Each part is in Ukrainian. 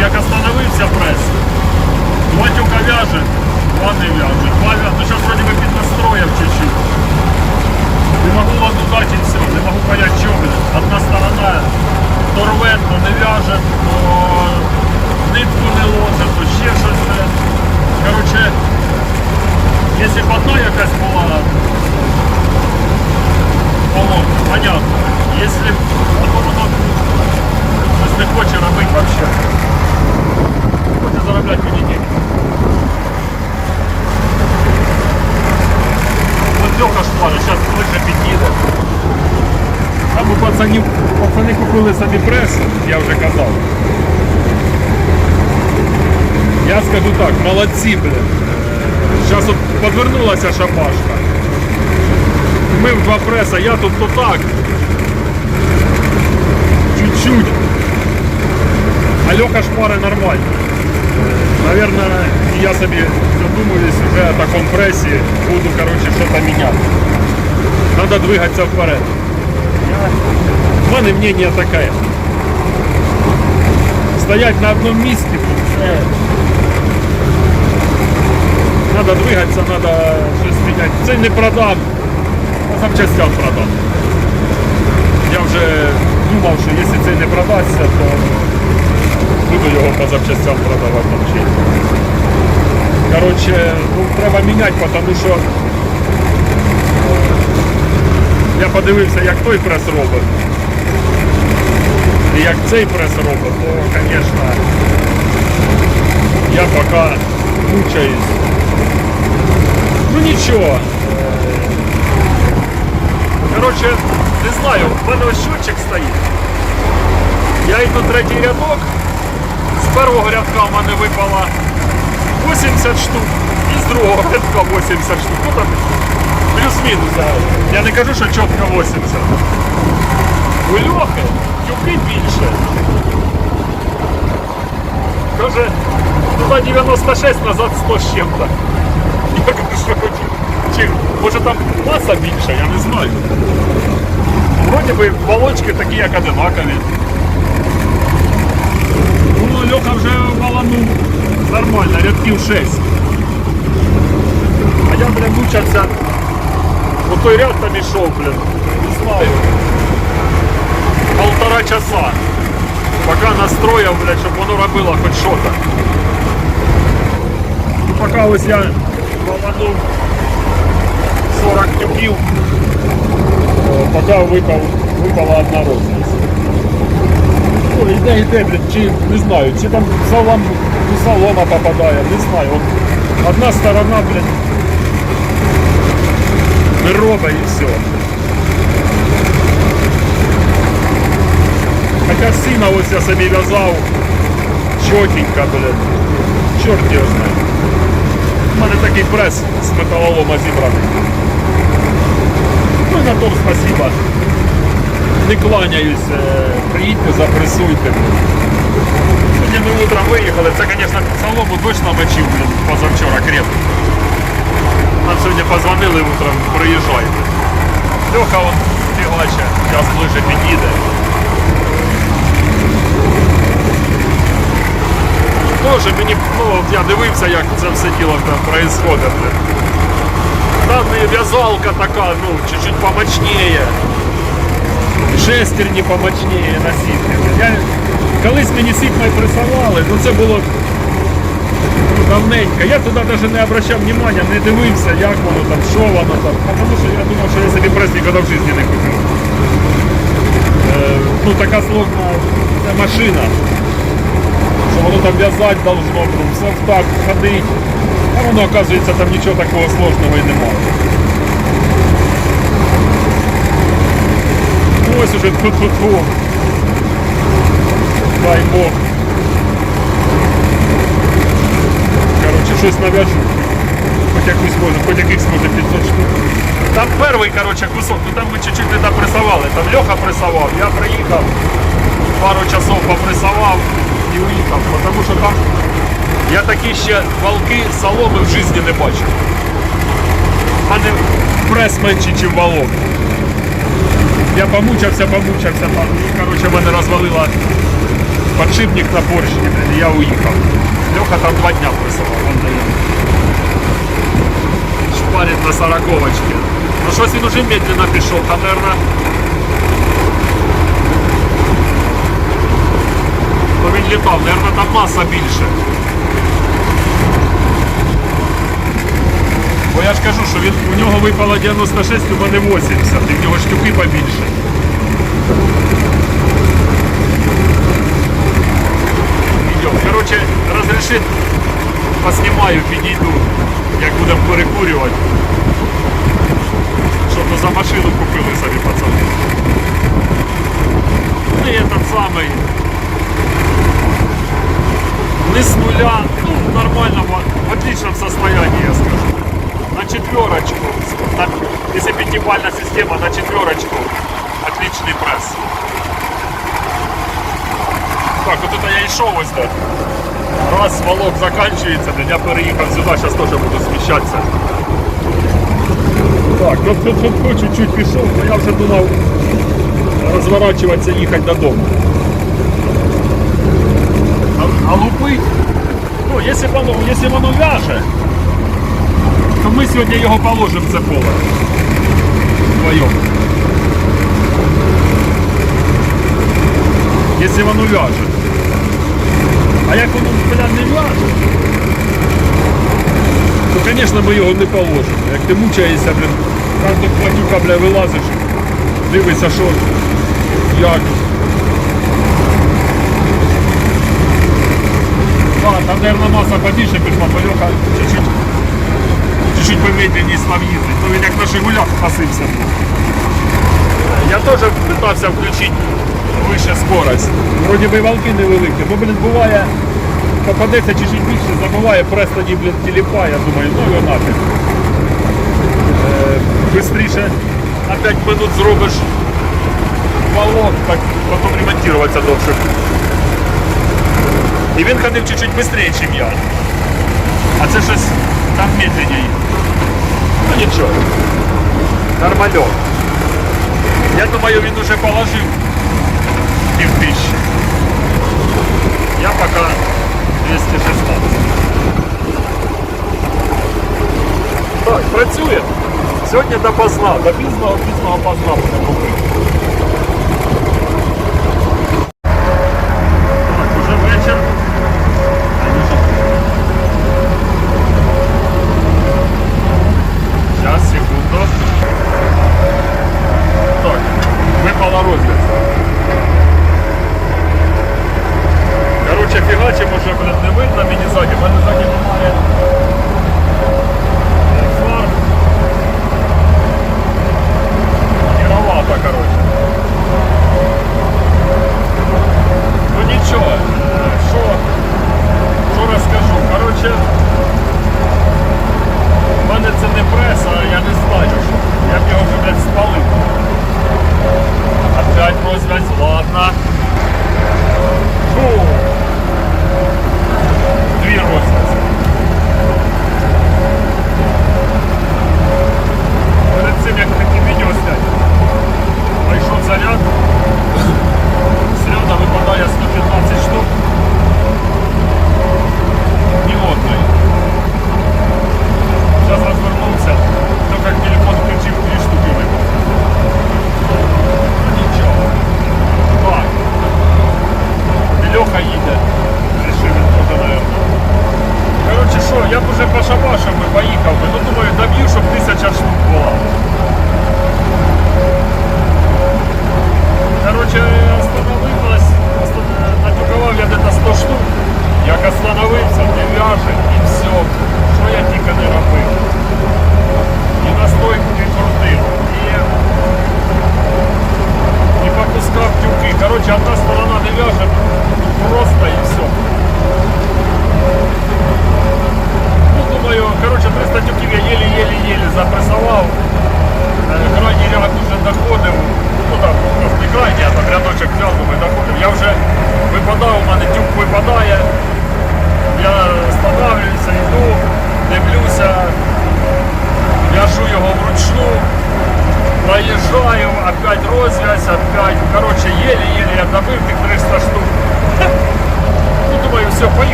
як остановився прес. Два тюка вяже, два не вяже. Два вяже. Ну зараз вроде би піднастроїв чуть-чуть. Не можу ладу дати все, не можу понять, блін. Одна сторона то то не вяже, то нитку не ложить, то ще щось. Короче, якщо б одна якась була поломка, понятно. Если б потом воно не хоче робити вообще. Хоче заробляти мені деньги. От Льоха шпари, зараз ближче під'їде. Там у пацанів, пацани купили собі прес, я вже казав. Я скажу так, молодці, блин. Зараз от подвернулася шапашка. Ми в два преса, я тут то так. Чуть-чуть. А Леха шпари нормально. Наверное, я собі задумаюсь уже о таком прессе, буду, короче, что-то менять. Надо двигаться вперед. У мене мнение такое. Стоять на одном месте. Надо двигаться, надо щось міняти. Це не продам, а запчастям продам. Я вже думав, що якщо це не продасться, то буду його по запчастям продавати взагалі. Коротше, ну, треба міняти, тому що е, я подивився, як той прес робить. І як цей прес робить, то, звісно, я поки мучаюсь. Ну нічого. Коротше, не знаю, в мене ось щотчик стоїть. Я йду третій рядок. З першого рядка в мене випало 80 штук. І з другого рядка 80 штук. Ну там плюс-мінус. Я не кажу, що чітко 80. У Льохи тюки більше. Каже, туди 96, назад 100 з чим-то. Я кажу, що чи, може там маса більша, я не знаю. Вроді би волочки такі, як одинакові. Ну, Льоха вже валанув нормально, рядків 6. А я, бля, мучився. От той ряд там ішов, блін. Не знаю. Полтора часа. Поки настроїв, блядь, щоб воно робило хоч що-то. І поки ось я валанув 40 тюків, о, поки випав, випала одна розність. Йде, йде, блін, чи не знаю, чи там салам, у салона попадає, не знаю. От, одна сторона, не робить і все. Хоча сіна ось я собі в'язав чотенько, блін. Чорт його знає. У мене такий прес з металолома зібраний. Ну і на тому спасибо. Не кланяюсь, е, приїдьте, запресуйте. Сьогодні ми утром виїхали, це, звісно, солому точно мочив, блін, позавчора крепко. Нам сьогодні позвонили утром, приїжджайте. Льоха он фігаче, зараз ближче під'їде. Тоже мені, ну, я дивився, як це все діло там блін. Там і в'язалка така, ну, чуть-чуть помощнее. Шестерні помощнее на. Я, колись мені сітмой присували, ну це було ну, давненько. Я туди навіть не обращав внимання, не дивився, як воно там, що воно там. А Тому що я думав, що я собі прес ніколи в житті не куплю. Е, ну така сложна машина. Що воно там в'язати должно, там, все в так ходить. А воно, оказується, там нічого такого сложного і немає. Ось уже тьфу-тьфу-тьфу. Дай Бог. Короче, щось нав'яжу. Хоч якусь може, хоч якихось може 500 штук. Там перший, короче, кусок, ну там ми чуть-чуть не допресували. Там Льоха пресував, я приїхав, пару часов попресував і уїхав, тому що там я такі ще валки соломи в житті не бачив. У мене прес менший, ніж валок. Я помучився там. І, коротше, мене розвалила подшипник на блін, і я уїхав. Льоха там два дня присилав, он дає. Шпарить на сороковочці. Ну щось він уже медленно пішов, там, наверное, то він літав, наверное, там маса більше. Бо я ж кажу, що він, у нього випало 96, у мене 80, і в нього штуки побільше. Короче, разрешит, поснимаю, підійду, як будемо перекурювати. Що то за машину купили собі пацани. Ну і этот самий. Не с нуля, ну, в нормальном, в отличном состоянии, я скажу. На четверочку. На, если пятибальная система, на четверочку. Отличный пресс. Так, от это я йшов ось так. Раз волок заканчивается, то я переїхав сюди, зараз теж буду сміщатися. Так, ну тут, тут, тут чуть-чуть пішов, бо я вже думав розворачуватися, їхати додому. А, а лупить, ну, якщо воно, якщо воно вяже, то ми сьогодні його положимо в це поле. Вдвоєм. Якщо воно вяже. А як воно бля, не вяже, то, звісно, ми його не положимо. Як ти мучаєшся, блін, кожну платюка, бля, вилазиш, дивишся, що, як. Да, там, наверное, маса побільше пішла, бо чуть-чуть, чуть-чуть помедленніше став їздити. Ну він як на Жигулях пасився. Я теж питався включити вище скорость. Вроді би і валки невеликі, бо, блін, буває, попадеться чуть-чуть більше, забуває, прес тоді, блін, тіліпає, думаю, ну його нафіг. Е, Бистріше на 5 минут зробиш валок, так потім ремонтуватися довше. І він ходив чуть-чуть швидше, ніж я. А це щось там медленнее. Ну нічого. Нормальок. Я думаю, він уже положив пів тисячі. Я пока 216. Так, працює. Сьогодні допоздна, до пізного пізного поздна буде купити. Короче, фігачим уже, блядь, не видно мені ззаді. Мене ззаді немає. Ну нічого, що, що розкажу. Короче, в мене це не прес, а я не знаю, що. Його вже. Опять розвязь, ладно. Фу дві розниці.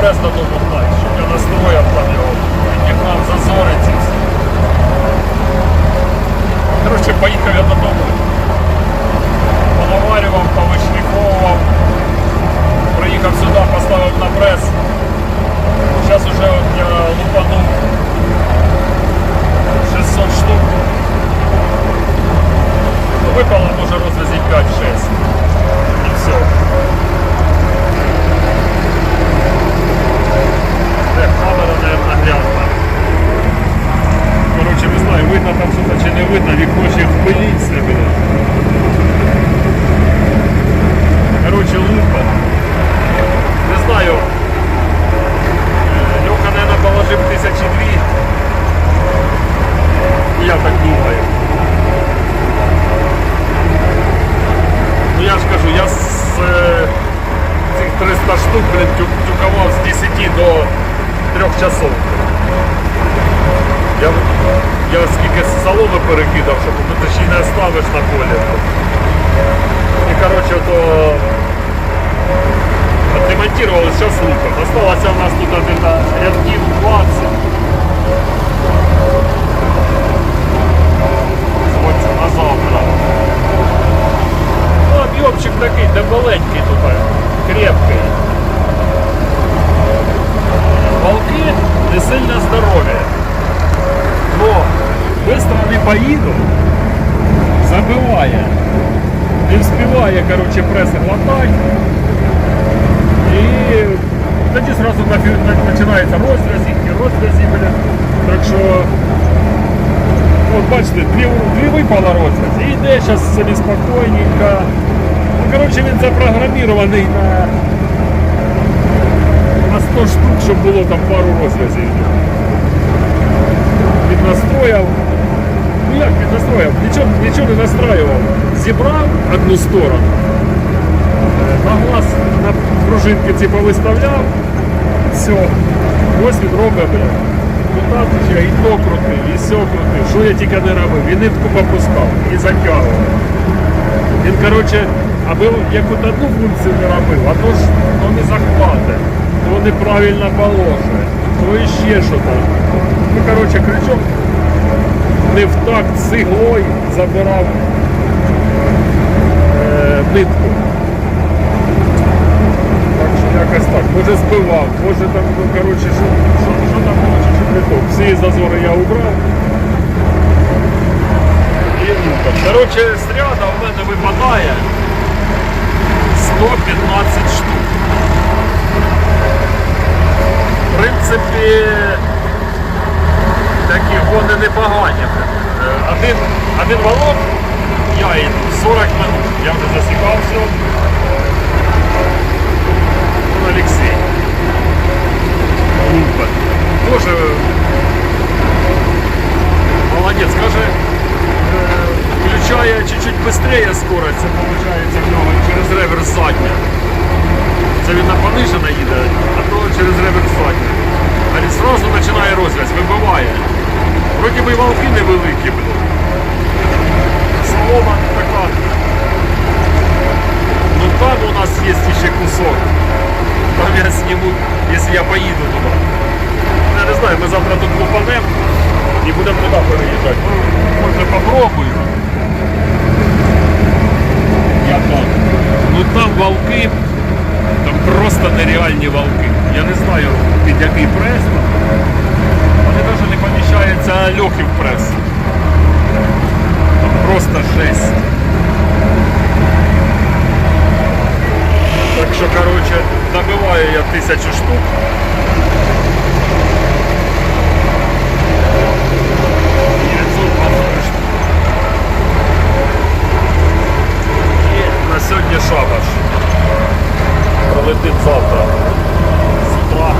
Прес додому гнати, щоб я настроїв там його, підігнав зазори ці всі. Коротше, поїхав я додому. Понаварював, повишліфовував. Приїхав сюди, поставив на прес. Зараз уже я лупанув 600 штук. Випало може розв'язі 5-6. І все. Де камера, наверное, грязна. Короче, не знаю, видно там что-то чи не видно, вікно ще в пилі все, блядь. Короче, лупа. Не знаю. Е, Льоха, наверное, положив тисячі дві. Я так думаю. Ну я ж кажу, я з е, цих 300 штук, блин, тю- тюкавав з 10 до 3 часов. Я, я скільки соломи перекидав, щоб ну, ти ще й не оставиш на полі. І коротше, то отремонтировали, зараз лупом. Осталося у нас тут один рядків 20. Зводься на завтра. Ну, об'ємчик такий, дебаленький тут, крепкий. Волки не сильно здорові. Но быстро не поїду, забиває. Не вспіває, короче, преси глотать. І тоді сразу нафі- на- починається розв'язі, і розв'язі, блін. Так що, от бачите, дві, випала розв'язь. І йде зараз собі спокійненько. Ну, короче, він запрограмірований на, на 100 штук, щоб було там пару розв'язів. Він настроїв. Ну як він настроїв? Нічого, нічого не настроював. Зібрав одну сторону. е, На глаз на пружинки ці повиставляв. Все. Ось він робить, Тут і то крутив, і все крутив. Що я тільки не робив? І нитку попускав, і затягував. Він, коротше, аби яку одну функцію не робив, а то ж то не захвате, то неправильно положить, то іще що там. Ну, коротше, крючок не в такт з іглою забирав е, нитку. Так що якось так. Може збивав, може там, ну, коротше, що, що, що там було то. Всі зазори я убрав. І луком. Коротше, стряда в мене випадає 115 штук. В принципі, такі вони непогані. Один, один валок, я йду 40 минут. Я вже засікався. Олексій. Лупа. Тоже молодець, каже, е, включає чуть-чуть быстрее скорость, виходить в нього через реверс задня. Це на понижена їде, а то через реверс задня. А він зразу починає розв'язь, вибиває. Вроді би і валки невеликі, блін. Солома така. Ну там у нас є ще кусок. Там я сниму, якщо я поїду туди. Не знаю, ми завтра тут лупанем і будемо туди переїжджати. Може попробую. Я так. Ну там волки, там просто нереальні волки. Я не знаю. під який прес. Вони навіть не поміщаються льохи прес. Там просто жесть. Так що, коротше, набиваю я тисячу штук. Дев'ятсот двадцять штук. І на сьогодні шабаш. Пролетить завтра. З утра.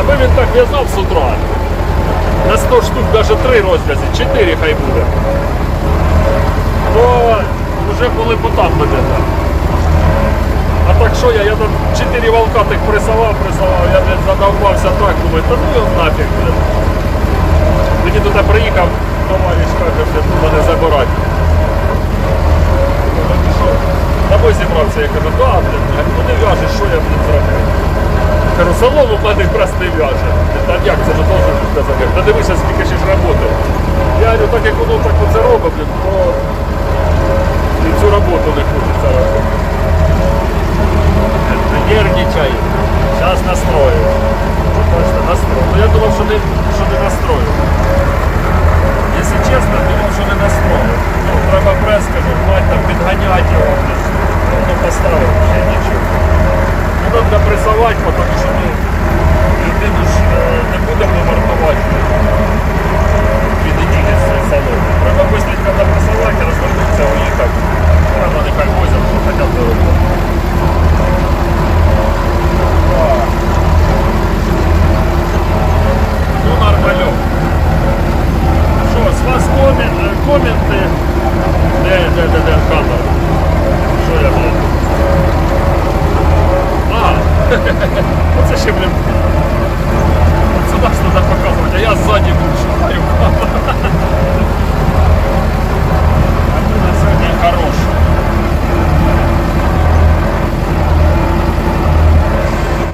Аби він так в'язав з утра. На 100 штук навіть 3 розв'язі, 4 хай буде. То вже були по там мене. А так що я, я там 4 волка тих присував, присував, я задовбався так, думаю, та ну його нафіг. Мені туди приїхав, товариш каже, блядь, мене забирати. Думаю, «Ну Тобой зібрався, я кажу, да, блядь, ну не в'яжеш, що я блядь, зроблю? Кажу, солому мене якраз не в'яже. Та як це не должен сказати? Та дивися, скільки ще ж роботи. Я говорю, так як воно так оце робить, блін, то і цю роботу не хочеться робити. Не нервничай. Зараз настрою. Бачите, настрою. Ну я думав, що не, що не настрою. Якщо чесно, тому що не настроє. Ну, треба прес, мать там підганяти його. Ну, поставив, ще нічого. Не треба пресувати, тому що ми людину ж е, не будемо вартувати. Дві неділі з салону. Треба швидко напресувати, розвернутися, уїхати. Рано нехай